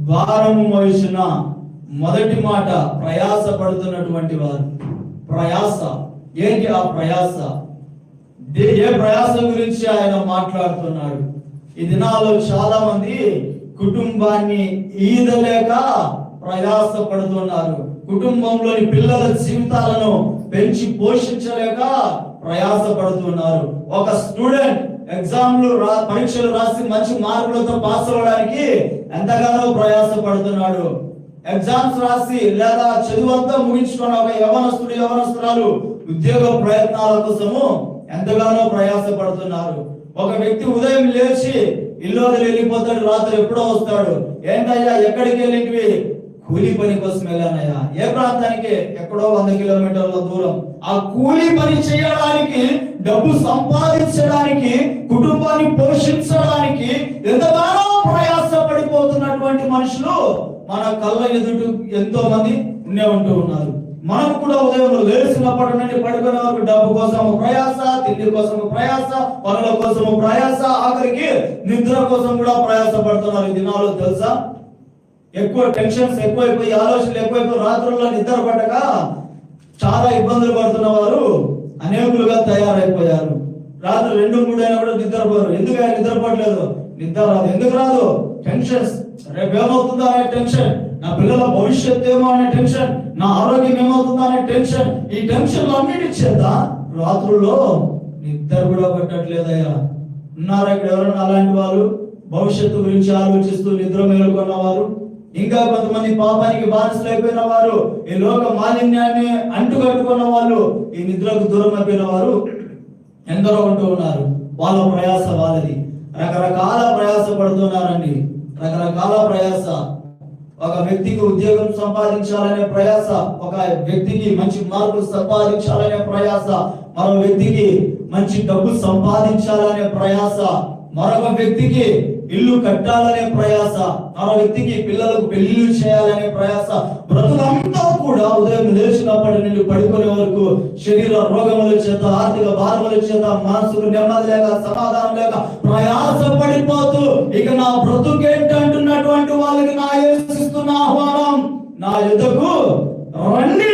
భారము మోసిన మొదటి మాట ప్రయాస పడుతున్నటువంటి వారు. ప్రయాస. ఏంటి ఆ ప్రయాస? దే- ఏ ప్రయాస గురించి ఆయన మాట్లాడుతున్నాడు? ఈ దినాల్లో చాలా మంది కుటుంబాన్ని ఈదలేక ప్రయాస పడుతున్నారు కుటుంబంలోని పిల్లల జీవితాలను పెంచి పోషించలేక ప్రయాసపడుతున్నారు. ఒక స్టూడెంట్ ఎగ్జామ్లు రా పరీక్షలు రాసి మంచి మార్కులతో పాస్ అవ్వడానికి ఎంతగానో ప్రయాసపడుతున్నాడు. ఎగ్జామ్స్ రాసి లేదా చదువంతా ముగించుకున్న ఒక యవనస్తుడు యవనస్తురాలు ఉద్యోగ ప్రయత్నాల కోసము ఎంతగానో ప్రయాసపడుతున్నారు. ఒక వ్యక్తి ఉదయం లేచి ఇల్లు వదిలి వెళ్ళిపోతాడు రాత్రి ఎప్పుడో వస్తాడు. ఏంటయ్యా ఎక్కడికి వెళ్ళింటివి? కూలీ పని కోసం వెళ్ళానయ్యా. ఏ ప్రాంతానికి? ఎక్కడో వంద కిలోమీటర్ల దూరం. ఆ కూలీ పని చేయడానికి డబ్బు సంపాదించడానికి కుటుంబాన్ని పోషించడానికి ఎంతగానో ప్రయాస పడిపోతున్నటువంటి మనుషులు మన కళ్ళ ఎదుట ఎంతో మంది ఉండే ఉంటూ ఉన్నారు. మనం కూడా ఉదయం లేచినప్పటి నుండి పడుకునే వరకు డబ్బు కోసము ప్రయాస తిండి కోసము ప్రయాస పనుల కోసము ప్రయాస ఆఖరికి నిద్ర కోసం కూడా ప్రయాస పడుతున్నారు దినాలు తెలుసా? ఎక్కువ టెన్షన్స్ ఎక్కువైపోయి ఆలోచనలు ఎక్కువైపోయి రాత్రుల్లో నిద్ర పట్టక చాలా ఇబ్బందులు పడుతున్న వారు అనేకులుగా తయారైపోయారు. రాత్రి రెండు మూడు అయినా కూడా నిద్రపోరు. ఎందుకు ఆయన నిద్రపోవట్లేదు? నిద్ర రాదు. ఎందుకు రాదు? టెన్షన్స్. రేపు ఏమవుతుందో అనే టెన్షన్. నా పిల్లల భవిష్యత్తు ఏమో అనే టెన్షన్. నా ఆరోగ్యం ఏమవుతుందా అనే టెన్షన్. ఈ టెన్షన్లు అన్నిటి చేత రాత్రుల్లో నిద్ర కూడా పట్టట్లేదయ్యా. ఉన్నారా ఇక్కడ ఎవరైనా అలాంటి వాళ్ళు? భవిష్యత్తు గురించి ఆలోచిస్తూ నిద్ర మేలుకున్న వారు ఇంకా కొంతమంది పాపానికి బానిసలైపోయిన వారు ఈ లోక మాలిన్యాన్ని అంటుకట్టుకున్న వాళ్ళు ఈ నిద్రకు దూరం అయిపోయిన వారు ఎందరో ఉంటూ ఉన్నారు. వాళ్ళ ప్రయాస వాళ్ళది. రకరకాల ప్రయాస పడుతున్నారండి. రకరకాల ప్రయాస. ఒక వ్యక్తికి ఉద్యోగం సంపాదించాలనే ప్రయాస ఒక వ్యక్తికి మంచి మార్కులు సంపాదించాలనే ప్రయాస మరో వ్యక్తికి మంచి డబ్బు సంపాదించాలనే ప్రయాస. మరొక వ్యక్తికి ఇల్లు కట్టాలనే ప్రయాస మరో వ్యక్తికి పిల్లలకు పెళ్ళిళ్ళు చేయాలనే ప్రయాస బ్రతుకంతా కూడా ఉదయం లేచినప్పటి నుండి పడుకునే వరకు శరీర రోగముల చేత ఆర్థిక భారముల చేత మనసుకు నెమ్మది లేక సమాధానం లేక ప్రయాస పడిపోతూ ఇక నా బ్రతుకేంటంటున్నటువంటి వాళ్ళకి నా యేసుస్తున్న ఆహ్వానం. నా యుద్ధకు రండి.